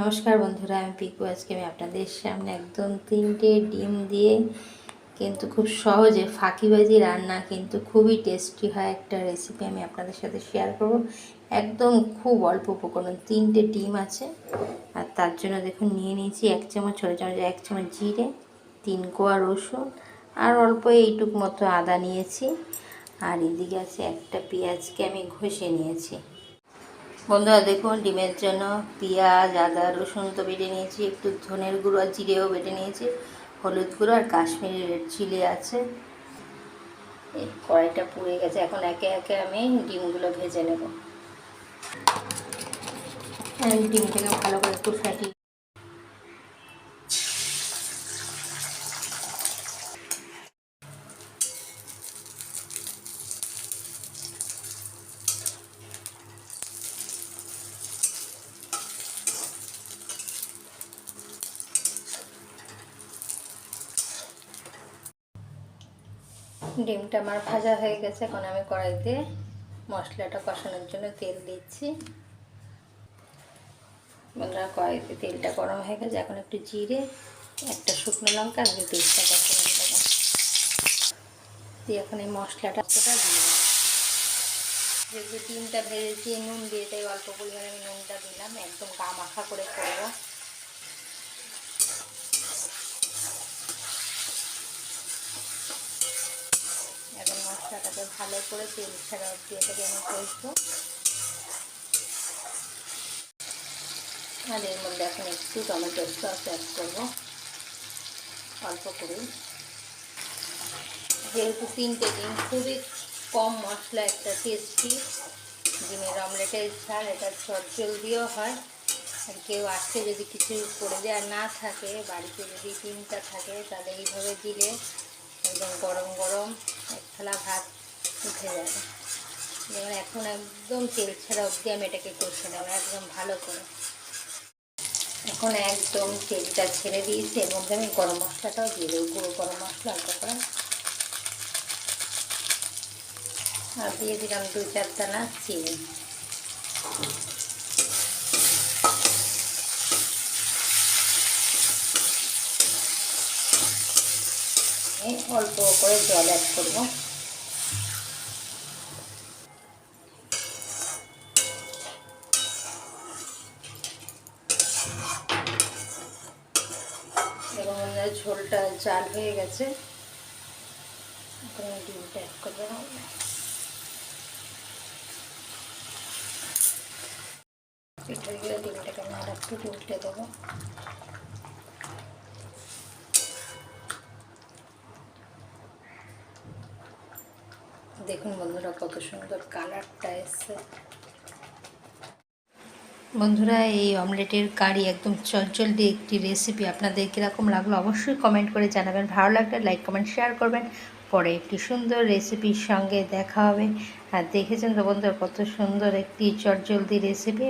নমস্কার বন্ধুরা, আমি পিকু। আজকে আমি আপনাদের সামনে একদম তিনটে ডিম দিয়ে কিন্তু খুব সহজে ফাঁকিবাজি রান্না কিন্তু খুবই টেস্টি হয় একটা রেসিপি আমি আপনাদের সাথে শেয়ার করব। একদম খুব অল্প উপকরণ, তিনটে ডিম আছে। আর তার জন্য দেখুন, নিয়ে নিয়েছি এক চামচ ছোটো চামচ, এক চামচ জিরে, তিন কোয়া রসুন, আর অল্প এইটুক মতো আদা নিয়েছি। আর এদিকে আছে একটা পেঁয়াজকে আমি ঘষে নিয়েছি। বন্ধুরা দেখুন, ডিমের জন্য পেঁয়াজ, আদা, রসুন তো বেটে নিয়েছি, একটু ধনের গুঁড়ো আর জিরেও বেটে নিয়েছি, হলুদ গুঁড়ো আর কাশ্মীরি রেড চিলি আছে। এই কড়াইটা পুড়ে গেছে, এখন একে একে আমি ডিমগুলো ভেজে নেব। ডিমটাকে ভালো করে একটু ডিমটা আমার ভাজা হয়ে গেছে, এখন আমি কড়াইতে মশলাটা কষানোর জন্য তেল দিচ্ছি। বন্ধুরা, কড়াইতে তেলটা গরম হয়ে গেছে, এখন একটু জিরে, একটা শুকনো লঙ্কা, আর তেজপাতা ফোড়ন দেবো দিয়ে এখন এই মশলাটা দিয়ে দেবো। যেহেতু ডিমটা ভেজেছি, নুন দিয়ে তাই অল্প পরিমাণে আমি নুনটা দিলাম, একদম গা মাখা করে করব এখন মশলাটাকে ভালো করে তেল ছাড়া এটাকে আমি কষবো। আর এর মধ্যে এখন একটু টমেটো সস অ্যাড করব। অল্প করে যেহেতু তিনটে ডিম, খুবই কম মশলা একটা টেস্টি ডিমের অমলেটের ঝাল এটা চট জলদিও হয়। আর কেউ আসতে যদি কিছু করে দেওয়া না থাকে, বাড়িতে যদি ডিমটা থাকে, তাহলে এইভাবে দিলে একদম গরম গরম, এক থালা ভাত উঠে যাবে যেমন এখন একদম তেল ছাড়া অবধি আমি এটাকে কষে নেব, একদম ভালো করে। এখন একদম তেলটা ছেড়ে দিয়েছি মধ্যে আমি গরম মশলাটাও দিয়ে দেবো, গুঁড়ো গরম মশলা, অল্প করে। আর দিয়ে দিলাম দু চার দানা চিনি। অল্প করে জল অ্যাড করব। এবং আমাদের ঝোলটা জাল হয়ে গেছে। ডিমটা অ্যাড করব। পিঠে উল্টে দেবো। দেখুন বন্ধুরা কত সুন্দর কালারটা এসছে। বন্ধুরা, এই অমলেটের কারি একদম চঞ্চলদি একটি রেসিপি আপনাদের কীরকম লাগল অবশ্যই কমেন্ট করে জানাবেন। ভালো লাগলে লাইক কমেন্ট শেয়ার করবেন। পরে একটি সুন্দর রেসিপির সঙ্গে দেখা হবে। আর দেখেছেন তো বন্ধুরা, কত সুন্দর একটি চটজলদি রেসিপি